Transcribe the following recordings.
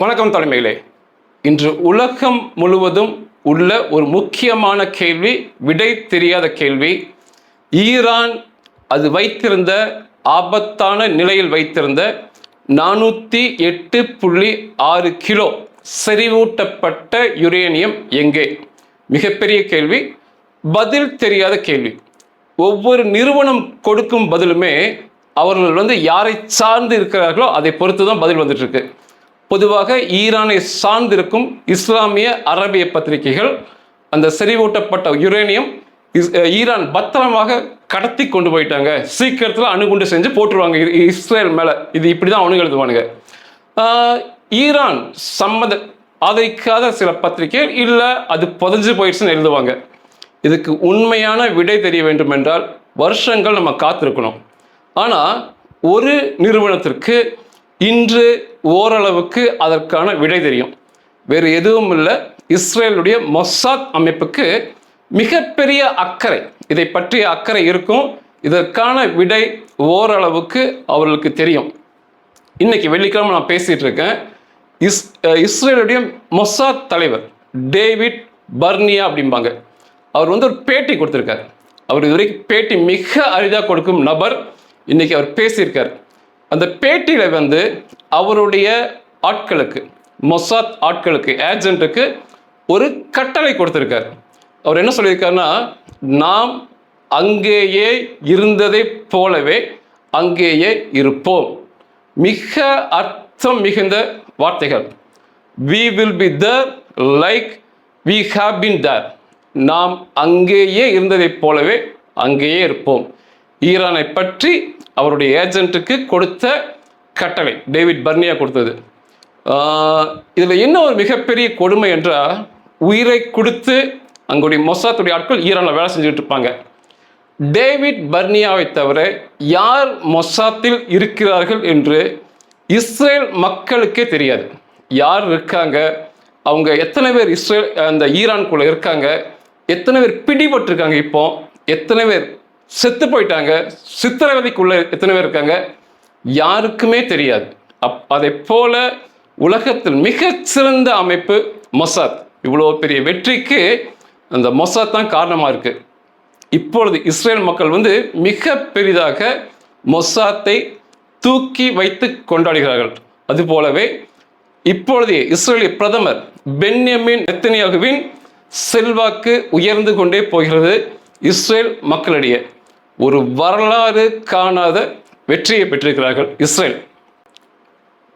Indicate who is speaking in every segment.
Speaker 1: வணக்கம் தலைமையிலே இன்று உலகம் முழுவதும் உள்ள ஒரு முக்கியமான கேள்வி விடை தெரியாத கேள்வி. ஈரான் அது வைத்திருந்த ஆபத்தான நிலையில் வைத்திருந்த நானூற்றி எட்டு புள்ளி ஆறு கிலோ செறிவூட்டப்பட்ட யுரேனியம் எங்கே? மிகப்பெரிய கேள்வி பதில் தெரியாத கேள்வி. ஒவ்வொரு நிறுவனம் கொடுக்கும் பதிலுமே அவர்கள் வந்து யாரை சார்ந்து இருக்கிறார்களோ அதை பொறுத்து தான் பதில் வந்துட்டு இருக்கு. பொதுவாக ஈரானை சார்ந்திருக்கும் இஸ்லாமிய அரபிய பத்திரிகைகள் அந்த செறிவூட்டப்பட்ட யுரேனியம் ஈரான் பத்திரமாக கடத்தி கொண்டு போயிட்டாங்க. சீக்கிரத்தில் அணுகுண்டு செஞ்சு போட்டுருவாங்க. இஸ்ரேல் மேலே. இது இப்படி தான் அவனுங்க எழுதுவானுங்க. ஈரான் சம்மத ஆதரிக்காத சில பத்திரிகைகள் இல்லை அது புதஞ்சு போயிடுச்சுன்னு எழுதுவாங்க. இதுக்கு உண்மையான விடை தெரிய வேண்டும் என்றால் வருஷங்கள் நம்ம காத்திருக்கணும். ஆனால் ஒரு நிறுவனத்திற்கு இன்று ஓரளவுக்கு அதற்கான விடை தெரியும். வேறு எதுவும் இல்லை. இஸ்ரேலுடைய மொசாத் அமைப்புக்கு மிகப்பெரிய அக்கறை இதை பற்றிய அக்கறை இருக்கும். இதற்கான விடை ஓரளவுக்கு அவர்களுக்கு தெரியும். இன்னைக்கு வெள்ளிக்கிழமை நான் பேசிகிட்டு இருக்கேன். இஸ் இஸ்ரேலுடைய மொசாத் தலைவர் டேவிட் பர்னியா அப்படிம்பாங்க. அவர் வந்து ஒரு பேட்டி கொடுத்துருக்காரு. அவர் இதுவரைக்கும் பேட்டி மிக அரிதாக கொடுக்கும் நபர். இன்னைக்கு அவர் பேசியிருக்கார். அந்த பேட்டியில் வந்து அவருடைய ஆட்களுக்கு மொசாத் ஆட்களுக்கு ஏஜென்ட்டுக்கு ஒரு கட்டளை கொடுத்துருக்கார். அவர் என்ன சொல்லியிருக்காருன்னா நாம் அங்கேயே இருந்ததைப் போலவே அங்கேயே இருப்போம். மிக அர்த்தம் மிகுந்த வார்த்தைகள். We will be there like we have been there நாம் அங்கேயே இருந்ததைப் போலவே அங்கேயே இருப்போம். ஈரானை பற்றி அவருடைய ஏஜென்ட்டுக்கு கொடுத்த கட்டளை. டேவிட் பர்னியா கொடுத்தது. இதில் என்ன ஒரு மிகப்பெரிய கொடுமை என்றால் உயிரை கொடுத்து அங்குடைய மொசாத்துடைய ஆட்கள் ஈரானில் வேலை செஞ்சுட்டு இருப்பாங்க. டேவிட் பர்னியாவை தவிர யார் மொசாத்தில் இருக்கிறார்கள் என்று இஸ்ரேல் மக்களுக்கே தெரியாது. யார் இருக்காங்க? அவங்க எத்தனை பேர் இஸ்ரேல் அந்த ஈரான்குள்ளே இருக்காங்க? எத்தனை பேர் பிடிபட்டிருக்காங்க இப்போ? எத்தனை பேர் செத்து போயிட்டாங்க. சித்திரவதைக்குள்ள எத்தனை பேர் இருக்காங்க? யாருக்குமே தெரியாது. அப் அதை போல உலகத்தில் மிகச்சிறந்த அமைப்பு மொசாத். இவ்வளோ பெரிய வெற்றிக்கு அந்த மொசாத் தான் காரணமாக இருக்குது இப்பொழுது இஸ்ரேல் மக்கள் வந்து மிக பெரிதாக மொசாத்தை தூக்கி வைத்து கொண்டாடுகிறார்கள். அதுபோலவே இப்பொழுதே இஸ்ரேலிய பிரதமர் பென்யமின் நெத்தனியாகுவின் செல்வாக்கு உயர்ந்து கொண்டே போகிறது இஸ்ரேல் மக்களிடையே. ஒரு வரலாறு காணாத வெற்றியை பெற்றிருக்கிறார்கள் இஸ்ரேல்.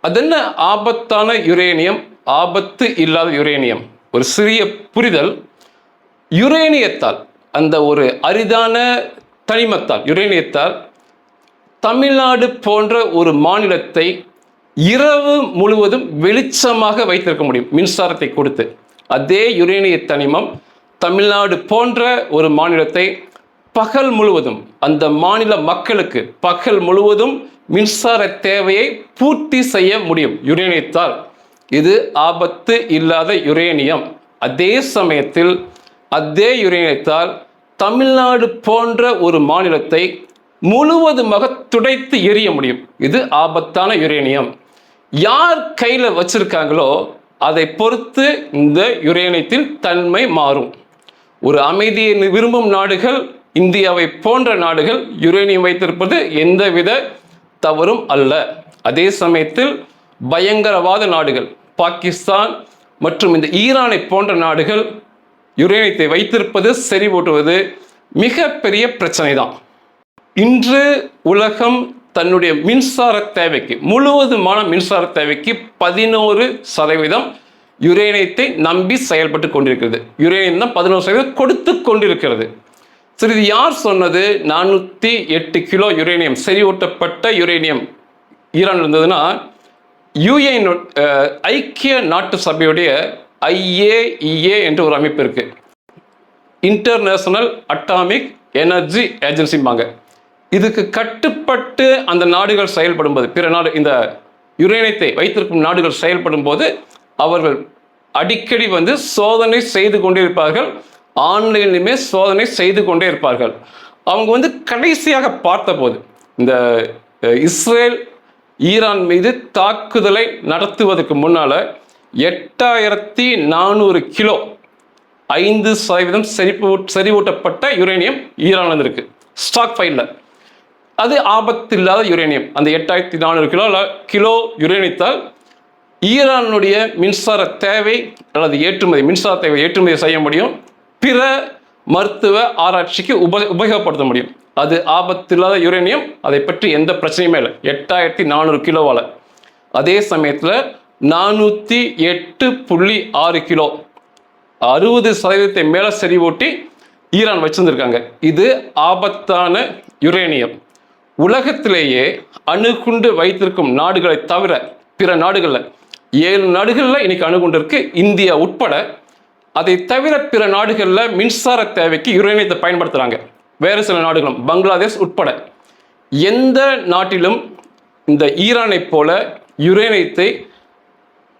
Speaker 1: அதென்ன ஆபத்தான யுரேனியம்? ஆபத்து இல்லாத யுரேனியம். ஒரு சிறிய புரிதல். யுரேனியத்தால் அந்த ஒரு அரிதான தனிமத்தால் யுரேனியத்தால் தமிழ்நாடு போன்ற ஒரு மாநிலத்தை இரவு முழுவதும் வெளிச்சமாக வைத்திருக்க முடியும் மின்சாரத்தை கொடுத்து. அதே யுரேனிய தனிமம் தமிழ்நாடு போன்ற ஒரு மாநிலத்தை பகல் முழுவதும் அந்த மாநில மக்களுக்கு பகல் முழுவதும் மின்சார தேவையை பூர்த்தி செய்ய முடியும். யுரேனியத்தால். இது ஆபத்து இல்லாத யுரேனியம். அதே சமயத்தில் அதே யுரேனியத்தால் தமிழ்நாடு போன்ற ஒரு மாநிலத்தை முழுவதுமாக துடைத்து எரிய முடியும். இது ஆபத்தான யுரேனியம். யார் கையில் வச்சிருக்காங்களோ அதை பொறுத்து இந்த யுரேனியத்தின் தன்மை மாறும். ஒரு அமைதியை விரும்பும் நாடுகள் இந்தியாவை போன்ற நாடுகள் யுரேனியம் வைத்திருப்பது எந்தவித தவறும் அல்ல. அதே சமயத்தில் பயங்கரவாத நாடுகள் பாகிஸ்தான் மற்றும் இந்த ஈரானை போன்ற நாடுகள் யுரேனியத்தை வைத்திருப்பது செறிவூட்டுவது மிகப்பெரிய பிரச்சனை தான் இன்று உலகம் தன்னுடைய மின்சார தேவைக்கு முழுவதுமான மின்சார தேவைக்கு பதினோரு சதவீதம் யுரேனியத்தை நம்பி செயல்பட்டு கொண்டிருக்கிறது. யுரேனியம் தான் பதினோரு சதவீதம் கொடுத்து கொண்டிருக்கிறது. சரி இது யார் சொன்னது? நானூற்றி எட்டு கிலோ யுரேனியம் செறிவூட்டப்பட்ட யுரேனியம் ஈரான் இருந்ததுன்னா யுஏ ஐக்கிய நாட்டு சபையுடைய ஐஏஇஏ என்ற ஒரு அமைப்பு இருக்கு. இன்டர்நேஷனல் அட்டாமிக் எனர்ஜி ஏஜென்சிம்பாங்க. இதுக்கு கட்டுப்பட்டு அந்த நாடுகள் செயல்படும் போது பிற நாடு இந்த யுரேனியத்தை வைத்திருக்கும் நாடுகள் செயல்படும் போது அவர்கள் அடிக்கடி வந்து சோதனை செய்து கொண்டிருப்பார்கள். ஆன்லைன்லையுமே சோதனை செய்து கொண்டே இருப்பார்கள். அவங்க வந்து கடைசியாக பார்த்தபோது இந்த இஸ்ரேல் ஈரான் மீது தாக்குதலை நடத்துவதற்கு முன்னால எட்டாயிரத்தி நானூறு கிலோ ஐந்து சதவீதம் செறிப்பு செறிவூட்டப்பட்ட யுரேனியம் ஈரான் வந்திருக்கு ஸ்டாக் ஃபைலில் அது ஆபத்தில்லாத யுரேனியம். அந்த எட்டாயிரத்தி நானூறு கிலோ கிலோ யுரேனியத்தால் ஈரானுடைய மின்சார தேவை அல்லது ஏற்றுமதி மின்சார தேவை ஏற்றுமதி செய்ய முடியும். பிற மருத்துவ ஆராய்ச்சிக்கு உப உபயோகப்படுத்த முடியும். அது ஆபத்தில்லாத யுரேனியம் அதை பற்றி எந்த பிரச்சனையுமே இல்லை. எட்டாயிரத்தி நானூறு கிலோவால் அதே சமயத்தில் நானூற்றி எட்டு புள்ளி ஆறு கிலோ. அறுபது சதவீதத்தை மேலே செறிவூட்டி ஈரான் வச்சுருந்துருக்காங்க. இது ஆபத்தான யுரேனியம். உலகத்திலேயே அணுகுண்டு வைத்திருக்கும் நாடுகளை தவிர பிற நாடுகளில் ஏழு நாடுகளில் இன்னைக்கு அணுகுண்டு இருக்குது இந்தியா உட்பட அதை தவிர பிற நாடுகளில் மின்சார தேவைக்கு யுரேனியத்தை பயன்படுத்துகிறாங்க வேறு சில நாடுகளும் பங்களாதேஷ் உட்பட. எந்த நாட்டிலும் இந்த ஈரானை போல யுரேனியத்தை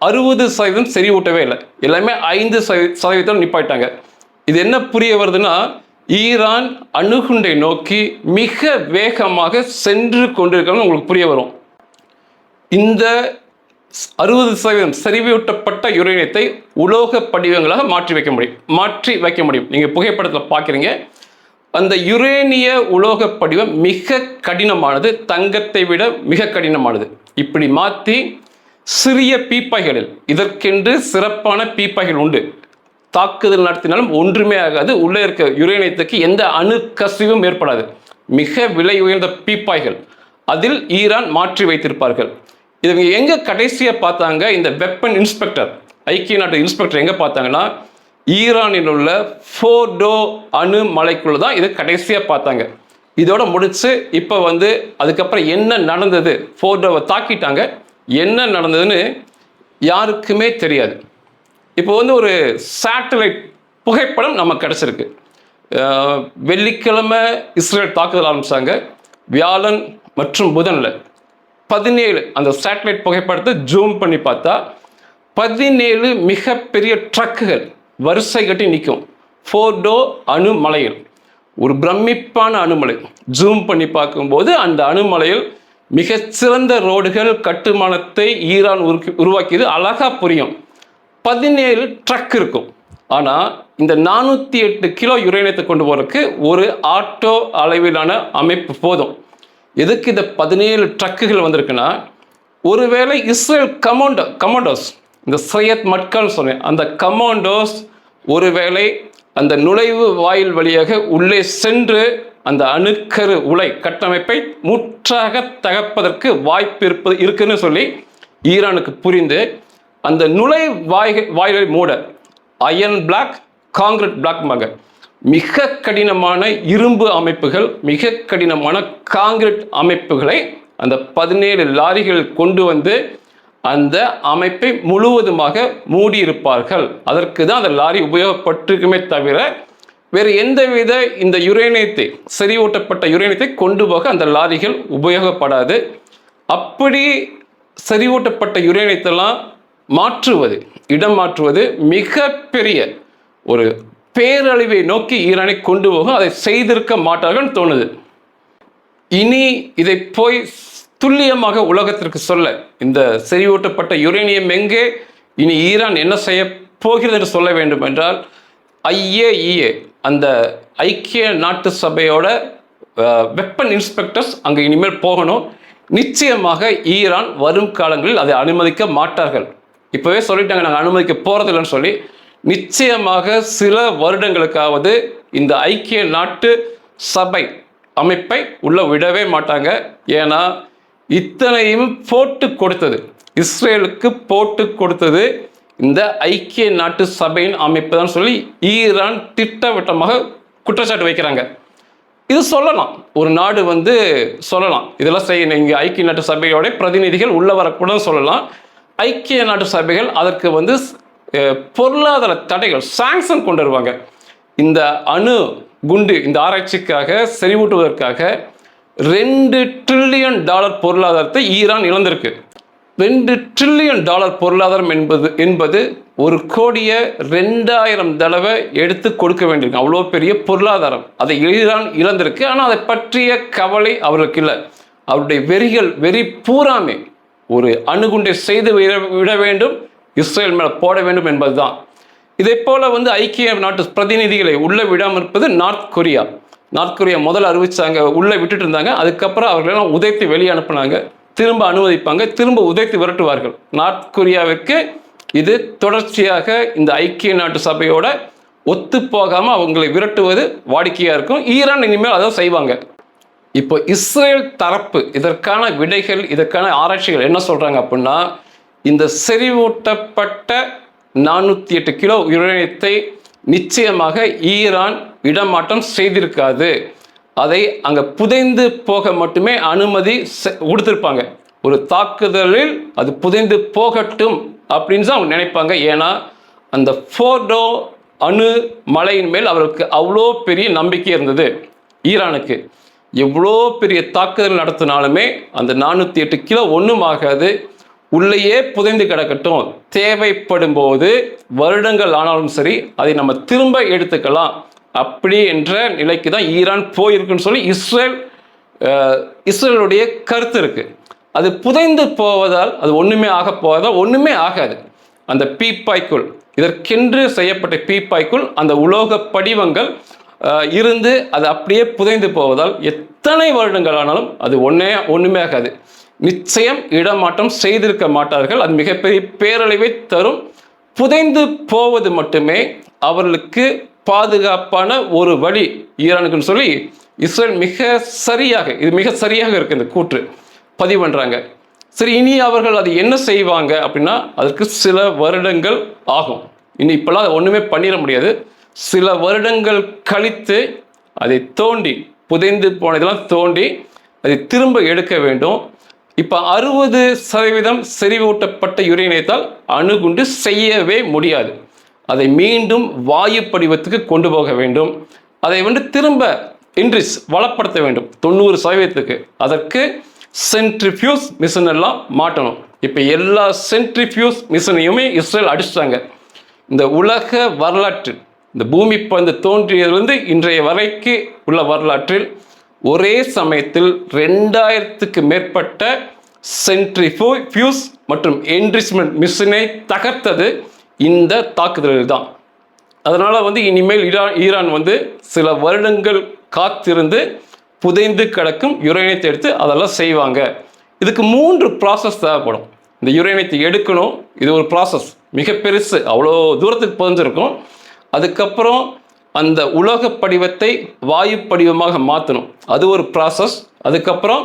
Speaker 1: அறுபது சதவீதம் செறிவூட்டவே இல்லை. எல்லாமே ஐந்து சதவீதம் நிப்பாட்டாங்க இது என்ன புரிய வருதுன்னா ஈரான் அணுகுண்டை நோக்கி மிக வேகமாக சென்று கொண்டிருக்கணும்னு உங்களுக்கு புரிய வரும். இந்த அறுபது சதவீதம் செறிவூட்டப்பட்ட யுரேனியத்தை உலோக படிவங்களாக மாற்றி வைக்க முடியும். மாற்றி வைக்க முடியும். நீங்கள் புகைப்படத்தில் பார்க்குறீங்க அந்த யுரேனிய உலோக படிவம் மிக கடினமானது தங்கத்தை விட மிக கடினமானது. இப்படி மாற்றி சிறிய பீப்பாய்களில் இதற்கென்று சிறப்பான பீப்பாய்கள் உண்டு. தாக்குதல் நடத்தினாலும் ஒன்றுமே ஆகாது. உள்ளே இருக்க யுரேனியத்துக்கு எந்த அணு கசிவும் ஏற்படாது. மிக விலை உயர்ந்த பீப்பாய்கள். அதில் ஈரான் மாற்றி வைத்திருப்பார்கள். இவங்க எங்க கடைசியா பார்த்தாங்க? இந்த வெப்பன் இன்ஸ்பெக்டர் ஐக்கிய நாட்டு இன்ஸ்பெக்டர் எங்க பார்த்தாங்கன்னா ஈரானில் உள்ள ஃபோர்டோ அணு மலைக்குள்ள தான் இதை கடைசியா பார்த்தாங்க. இதோட முடிச்சு இப்போ வந்து அதுக்கப்புறம் என்ன நடந்தது? ஃபோர்டோவை தாக்கிட்டாங்க. என்ன நடந்ததுன்னு யாருக்குமே தெரியாது. இப்போ வந்து ஒரு சேட்டலைட் புகைப்படம் நமக்கு கிடச்சிருக்கு. வெள்ளிக்கிழமை இஸ்ரேல் தாக்குதல் ஆரம்பிச்சாங்க. வியாழன் மற்றும் புதனில். பதினேழு அந்த சேட்டலைட் புகைப்படத்தை ஜூம் பண்ணி பார்த்தா பதினேழு மிகப்பெரிய ட்ரக்குகள் வரிசை கட்டி நிற்கும். ஃபோர்டோ அணுமலையில் ஒரு பிரமிப்பான அணுமலை. ஜூம் பண்ணி பார்க்கும்போது அந்த அணுமலையில் மிகச்சிறந்த ரோடுகள் கட்டுமானத்தை ஈரான் உருக்கி உருவாக்கியது அழகாக புரியும். பதினேழு ட்ரக் இருக்கும். ஆனால் இந்த நானூற்றி எட்டு கிலோ யுரேனியத்தை கொண்டு போகிறதுக்கு ஒரு ஆட்டோ அளவிலான அமைப்பு போதும். எதுக்கு இந்த பதினேழு ட்ரக்குகள் வந்திருக்குன்னா ஒருவேளை இஸ்ரேல் கமாண்டோ கமாண்டோஸ் இந்த சையத் மட்கான்னு சொன்னேன் அந்த கமாண்டோஸ் ஒருவேளை அந்த நுழைவு வாயில் வழியாக உள்ளே சென்று அந்த அணுக்கரு உலை கட்டமைப்பை முற்றாக தகப்பதற்கு வாய்ப்பு இருப்பது இருக்குன்னு சொல்லி ஈரானுக்கு புரிந்து அந்த நுழை வாய் வாயிலை மூட அயன் பிளாக் காங்கிரீட் பிளாக் மிக கடினமான இரும்பு அமைப்புகள் மிக கடினமான காங்கிரீட் அமைப்புகளை அந்த பதினேழு லாரிகள் கொண்டு வந்து அந்த அமைப்பை முழுவதுமாக மூடியிருப்பார்கள். அதற்கு தான் அந்த லாரி உபயோகப்பட்டிருக்குமே தவிர வேறு எந்தவித இந்த யுரேனியத்தை செறிவூட்டப்பட்ட யுரேனியத்தை கொண்டு போக அந்த லாரிகள் உபயோகப்படாது. அப்படி செறிவூட்டப்பட்ட யுரேனியத்தெல்லாம் மாற்றுவது இடம் மாற்றுவது மிகப்பெரிய ஒரு பேரழிவை நோக்கி ஈரானை கொண்டு போகும் அதை செய்திருக்க மாட்டார்கள் தோணுது. இனி இதை போய் துல்லியமாக உலகத்திற்கு சொல்ல இந்த செறிவூட்டப்பட்ட யுரேனியம் எங்கே இனி ஈரான் என்ன செய்ய போகிறது என்று சொல்ல வேண்டும் என்றால் ஐஏஇஏ அந்த ஐக்கிய நாட்டு சபையோட வெப்பன் இன்ஸ்பெக்டர்ஸ் அங்கே இனிமேல் போகணும். நிச்சயமாக ஈரான் வரும் காலங்களில் அதை அனுமதிக்க மாட்டார்கள். இப்போவே சொல்லிட்டாங்க நாங்கள் அனுமதிக்க போகிறதில்லன்னு சொல்லி நிச்சயமாக சில வருடங்களுக்காவது இந்த ஐக்கிய நாட்டு சபை அமைப்பை உள்ள விடவே மாட்டாங்க. ஏன்னா இத்தனையும் போட்டு கொடுத்தது இஸ்ரேலுக்கு போட்டு கொடுத்தது இந்த ஐக்கிய நாட்டு சபையின் அமைப்பு தான் சொல்லி ஈரான் திட்டவட்டமாக குற்றச்சாட்டு வைக்கிறாங்க. இது சொல்லலாம். ஒரு நாடு வந்து சொல்லலாம். இதெல்லாம் செய்ய இங்கே ஐக்கிய நாட்டு சபையோட பிரதிநிதிகள் உள்ள வரக்கூடாதுன்னு சொல்லலாம். ஐக்கிய நாட்டு சபைகள் அதற்கு வந்து பொருளாதார தடைகள் சாங்ஷன் கொண்டு வருவாங்க. இந்த அணு குண்டு இந்த ஆராய்ச்சிக்காக செறிவூட்டுவதற்காக ரெண்டு ட்ரில்லியன் டாலர் பொருளாதாரத்தை ஈரான் இழந்திருக்கு. ரெண்டு ட்ரில்லியன் டாலர் பொருளாதாரம் என்பது என்பது ஒரு கோடியை ரெண்டாயிரம் தடவை எடுத்து கொடுக்க வேண்டியிருக்கு. அவ்வளோ பெரிய பொருளாதாரம். அதை ஈரான் இழந்திருக்கு. ஆனால் அதை பற்றிய கவலை அவர்களுக்கு இல்லை. அவருடைய வெறிகள் வெறி பூராமே ஒரு அணுகுண்டை செய்து விட விட வேண்டும். இஸ்ரேல் மேலே போட வேண்டும் என்பதுதான். இதே போல வந்து ஐக்கிய நாட்டு பிரதிநிதிகளை உள்ளே விடாமல் இருப்பது நார்த் கொரியா. நார்த் கொரியா முதல்ல அறிவிச்சாங்க உள்ளே விட்டுட்டு இருந்தாங்க. அதுக்கப்புறம் அவர்களெல்லாம் உதைத்து வெளியே அனுப்புனாங்க. திரும்ப அனுமதிப்பாங்க திரும்ப உதைத்து விரட்டுவார்கள். நார்த் கொரியாவிற்கு இது தொடர்ச்சியாக இந்த ஐக்கிய நாட்டு சபையோட ஒத்து போகாமல் அவங்களை விரட்டுவது வாடிக்கையாக இருக்கும். ஈரான் இனிமேல் அதை செய்வாங்க. இப்போ இஸ்ரேல் தரப்பு இதற்கான விடைகள் இதற்கான ஆராய்ச்சிகள் என்ன சொல்கிறாங்க அப்படின்னா இந்த செறிவூட்டப்பட்ட நானூற்றி எட்டு கிலோ யுரேனியத்தை நிச்சயமாக ஈரான் இடமாற்றம் செய்திருக்காது. அதை அங்கே புதைந்து போக மட்டுமே அனுமதி செ- கொடுத்திருப்பாங்க ஒரு தாக்குதலில் அது புதைந்து போகட்டும் அப்படின்னு தான் அவங்க நினைப்பாங்க. ஏன்னா அந்த ஃபோர்டோ அணு மலையின் மேல் அவருக்கு அவ்வளோ பெரிய நம்பிக்கை இருந்தது ஈரானுக்கு. எவ்வளோ பெரிய தாக்குதல் நடத்தினாலுமே அந்த நானூற்றி எட்டு கிலோ ஒன்றும் ஆகாது. உள்ளேயே புதைந்து கிடக்கட்டும். தேவைப்படும் போது வருடங்கள் ஆனாலும் சரி அதை நம்ம திரும்ப எடுத்துக்கலாம். அப்படி என்ற நிலைக்கு தான் ஈரான் போயிருக்குன்னு சொல்லி இஸ்ரேல் இஸ்ரேலுடைய கருத்து இருக்கு. அது புதைந்து போவதால் அது ஒன்றுமே ஆக போவதால் ஒன்றுமே ஆகாது. அந்த பீப்பாய்க்குள் இதற்கென்று செய்யப்பட்ட பீப்பாய்க்குள் அந்த உலோக படிவங்கள் இருந்து அது அப்படியே புதைந்து போவதால் எத்தனை வருடங்கள் ஆனாலும் அது ஒன்றே ஒன்றுமே ஆகாது. நிச்சயம் இடமாற்றம் செய்திருக்க மாட்டார்கள். அது மிகப்பெரிய பேரழிவை தரும். புதைந்து போவது மட்டுமே அவர்களுக்கு பாதுகாப்பான ஒரு வழி. ஈரானுக்குன்னு சொல்லி இஸ்ரேல் மிக சரியாக இது மிக சரியாக இருக்கு இந்த கூற்று. பதிவு பண்ணுறாங்க சரி இனி அவர்கள் அது என்ன செய்வாங்க அப்படின்னா அதற்கு சில வருடங்கள் ஆகும். இனி இப்பெல்லாம் அதை ஒன்றுமே பண்ணிட முடியாது. சில வருடங்கள் கழித்து அதை தோண்டி புதைந்து போனதெல்லாம் தோண்டி அதை திரும்ப எடுக்க வேண்டும். இப்போ அறுபது சதவீதம் செறிவூட்டப்பட்ட யுரேனியத்தால் அணுகுண்டு செய்யவே முடியாது. அதை மீண்டும் வாயு படிவத்துக்கு கொண்டு போக வேண்டும். அதை வந்து திரும்ப இன்ட்ரிஸ் வளப்படுத்த வேண்டும். தொண்ணூறு சதவீதத்துக்கு. அதற்கு சென்ட்ரிஃபியூஸ் மிஷின் எல்லாம் மாட்டணும். இப்போ எல்லா சென்ட்ரிஃபியூஸ் மிஷினையுமே இஸ்ரேல் அடிச்சிட்டாங்க. இந்த உலக வரலாற்றில் இந்த பூமி பந்து தோன்றியதிலிருந்து இன்றைய வரைக்கு உள்ள வரலாற்றில் ஒரே சமயத்தில் ரெண்டாயிரத்துக்கு மேற்பட்ட சென்ட்ரிஃபியூஸ் மற்றும் என்ரிச்மெண்ட் மிஷினை தகர்த்தது இந்த தாக்குதலில் தான் அதனால் வந்து இனிமேல் ஈரான் ஈரான் வந்து சில வருடங்கள் காத்திருந்து புதைந்து கிடக்கும் யுரேனியத்தை எடுத்து அதெல்லாம் செய்வாங்க. இதுக்கு மூன்று ப்ராசஸ் தேவைப்படும். இந்த யுரேனியத்தை எடுக்கணும். இது ஒரு ப்ராசஸ் மிக பெருசு. அவ்வளோ தூரத்துக்கு புதஞ்சிருக்கும். அதுக்கப்புறம் அந்த உலோக படிவத்தை வாயு படிவமாக மாற்றணும் அது ஒரு ப்ராசஸ் அதுக்கப்புறம்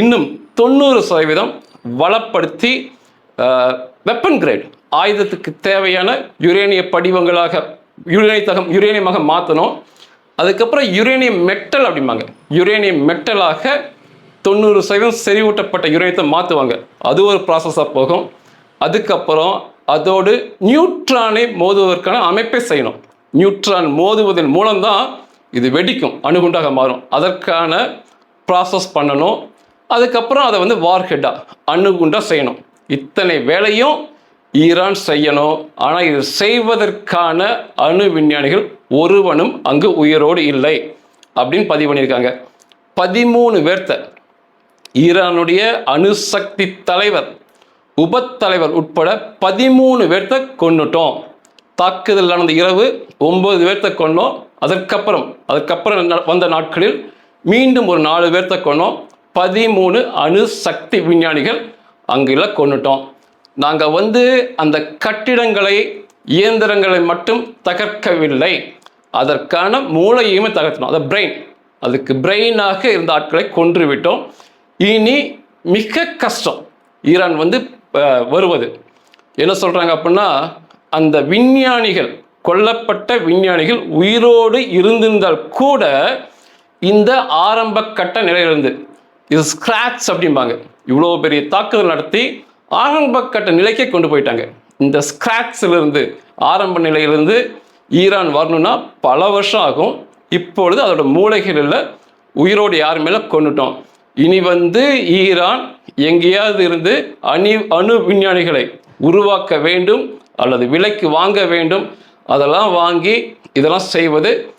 Speaker 1: இன்னும் தொண்ணூறு சதவீதம் வளப்படுத்தி வெப்பன் கிரேட் ஆயுதத்துக்கு தேவையான யுரேனிய படிவங்களாக யுரேனியத்தகம் யுரேனியமாக மாற்றணும் அதுக்கப்புறம் யுரேனியம் மெட்டல் அப்படிம்பாங்க. யுரேனியம் மெட்டலாக தொண்ணூறு சதவீதம் செறிவூட்டப்பட்ட யுரேனியத்தை மாற்றுவாங்க அது ஒரு ப்ராசஸாக போகும். அதுக்கப்புறம் அதோடு நியூட்ரானை மோதுவதற்கான அமைப்பை செய்யணும். நியூட்ரான் மோதுவதன் மூலம்தான் இது வெடிக்கும் அணுகுண்டாக மாறும். அதற்கான ப்ராசஸ் பண்ணணும். அதுக்கப்புறம் அதை வந்து வார்ஹெட்டாக அணுகுண்டாக செய்யணும். இத்தனை வேலையும் ஈரான் செய்யணும். ஆனால் இது செய்வதற்கான அணு விஞ்ஞானிகள் ஒருவனும் அங்கு உயிரோடு இல்லை அப்படின்னு பதிவு பண்ணியிருக்காங்க. பதிமூணு பேர்த்த ஈரானுடைய அணுசக்தி தலைவர் உபத்தலைவர் உட்பட பதிமூணு பேர்த்த கொண்டுட்டோம் தாக்குதல் நடந்த இரவு ஒன்பது பேர்த்த கொண்டோம் அதற்கப்புறம் அதுக்கப்புறம் வந்த நாட்களில் மீண்டும் ஒரு நாலு பேர்த்த கொண்டோம். பதிமூணு அணுசக்தி விஞ்ஞானிகள் அங்கெல்லாம் கொண்டுட்டோம். நாங்கள் வந்து அந்த கட்டிடங்களை இயந்திரங்களை மட்டும் தகர்க்கவில்லை. அதற்கான மூளையுமே தகர்த்தணும் அதை பிரெயின் அதுக்கு பிரெயினாக இருந்த ஆட்களை கொன்று விட்டோம் இனி மிக கஷ்டம். ஈரான் வந்து வருவது. என்ன சொல்கிறாங்க அப்படின்னா அந்த விஞ்ஞானிகள் கொல்லப்பட்ட விஞ்ஞானிகள் உயிரோடு இருந்திருந்தால் கூட இந்த ஆரம்ப கட்ட நிலையிலிருந்து இது ஸ்கிராட்ச் அப்படிம்பாங்க. இவ்வளோ பெரிய தாக்குதல் நடத்தி ஆரம்ப கட்ட நிலைக்கே கொண்டு போயிட்டாங்க. இந்த ஸ்கிராட்ச்ல இருந்து ஆரம்ப நிலையிலிருந்து ஈரான் வரணும்னா பல வருஷம் ஆகும். இப்பொழுது அதோட மூளைகளில் உயிரோடு யார் மேலே கொண்டுட்டோம்? இனி வந்து ஈரான் எங்கேயாவது இருந்து அணி அணு விஞ்ஞானிகளை உருவாக்க வேண்டும் அல்லது விலைக்கு வாங்க வேண்டும் அதெல்லாம் வாங்கி இதெல்லாம் செய்வது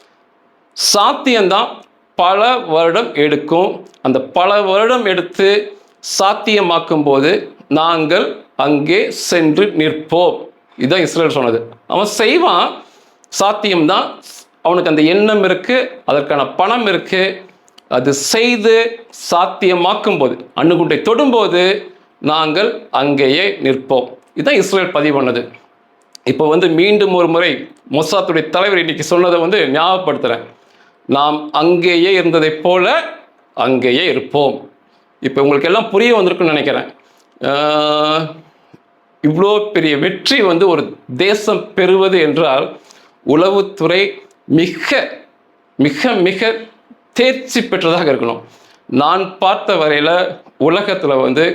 Speaker 1: சாத்தியம்தான். பல வருடம் எடுக்கும். அந்த பல வருடம் எடுத்து சாத்தியமாக்கும் போது நாங்கள் அங்கே சென்று நிற்போம். இதுதான் இஸ்ரேல் சொன்னது. அவன் செய்வான். சாத்தியம்தான். அவனுக்கு அந்த எண்ணம் இருக்கு அதற்கான பணம் இருக்கு. அது செய்து சாத்தியமாக்கும் போது அணுகுண்டை தொடும்போது நாங்கள் அங்கேயே நிற்போம். இதுதான் இஸ்ரேல் பதிவு பண்ணது. இப்போ வந்து மீண்டும் ஒரு முறை மொசாத்துடைய தலைவர் இன்னைக்கு சொன்னதை வந்து ஞாபகப்படுத்துகிறேன் நாம் அங்கேயே இருந்ததைப் போல அங்கேயே இருப்போம். இப்போ உங்களுக்கு எல்லாம் புரிய வந்திருக்குன்னு நினைக்கிறேன். இவ்வளோ பெரிய வெற்றி வந்து ஒரு தேசம் பெறுவது என்றால் உளவுத்துறை மிக மிக மிக தேர்ச்சி பெற்றதாக இருக்கணும். நான் பார்த்த வரையில் உலகத்தில் வந்து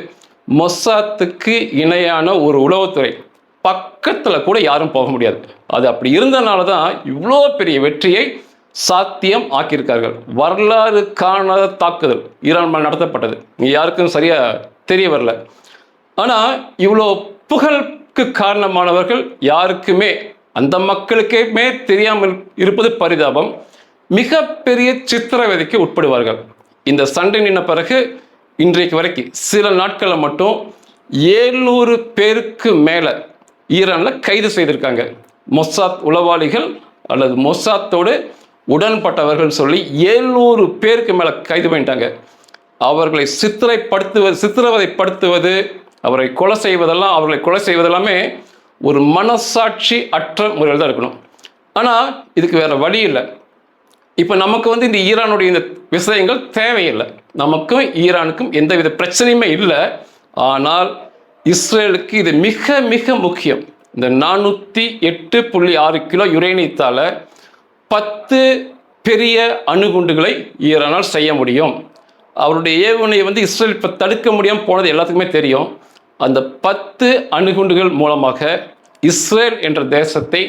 Speaker 1: மொசாத்துக்கு இணையான ஒரு உளவுத்துறை பக்கத்தில் கூட யாரும் போக முடியாது. அது அப்படி இருந்தனால தான் இவ்வளோ பெரிய வெற்றியை சாத்தியம் ஆக்கியிருக்கார்கள். வரலாறு காணாத தாக்குதல் ஈரான் மேல் நடத்தப்பட்டது. இங்கே யாருக்கும் சரியாக தெரிய வரல. ஆனால் இவ்வளோ புகழுக்கு காரணமானவர்கள் யாருக்குமே அந்த மக்களுக்குமே தெரியாமல் இருப்பது பரிதாபம். மிகப்பெரிய சித்திரவதைக்கு உட்படுவார்கள். இந்த சண்டை நின்ன பிறகு இன்றைக்கு வரைக்கும் சில நாட்களில் மட்டும் ஏழ்நூறு பேருக்கு மேலே ஈரானில் கைது செய்திருக்காங்க. மொசாத் உளவாளிகள் அல்லது மொசாத்தோடு உடன்பட்டவர்கள் சொல்லி ஏழ்நூறு பேருக்கு மேலே கைது பண்ணிட்டாங்க. அவர்களை சித்திரைப்படுத்துவது சித்திரவதைப்படுத்துவது அவரை கொலை செய்வதெல்லாம் அவர்களை கொலை செய்வதெல்லாமே ஒரு மனசாட்சி அற்ற முறையில் தான் இருக்கணும். ஆனால் இதுக்கு வேறு வழி இல்லை. இப்போ நமக்கு வந்து இந்த ஈரானுடைய இந்த விஷயங்கள் தேவையில்லை. நமக்கும் ஈரானுக்கும் எந்தவித பிரச்சனையுமே இல்லை. ஆனால் இஸ்ரேலுக்கு இது மிக மிக முக்கியம். இந்த நானூற்றி எட்டு புள்ளி ஆறு கிலோ யுரேனியத்தால் பத்து பெரிய அணுகுண்டுகளை ஈரானால் செய்ய முடியும். அவருடைய ஏவுகணையை வந்து இஸ்ரேல் இப்போ தடுக்க முடியாமல் போனது எல்லாத்துக்குமே தெரியும். அந்த பத்து அணுகுண்டுகள் மூலமாக இஸ்ரேல் என்ற தேசத்தை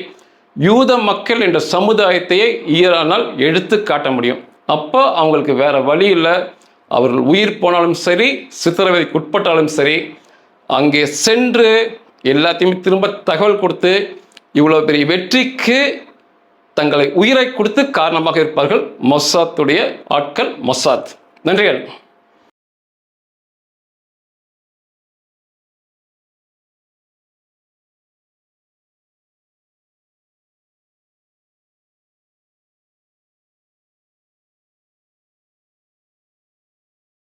Speaker 1: யூத மக்கள் என்ற சமுதாயத்தையே ஈரானால் எடுத்து காட்ட முடியும். அப்போ அவங்களுக்கு வேறு வழி இல்லை. அவர்கள் உயிர் போனாலும் சரி சித்திரவதைக்கு உட்பட்டாலும் சரி அங்கே சென்று எல்லாத்தையுமே திரும்ப தகவல் கொடுத்து இவ்வளோ பெரிய வெற்றிக்கு தங்களை உயிரை கொடுத்து காரணமாக இருப்பார்கள் மொசாத்துடைய ஆட்கள் மொசாத். நன்றிகள்.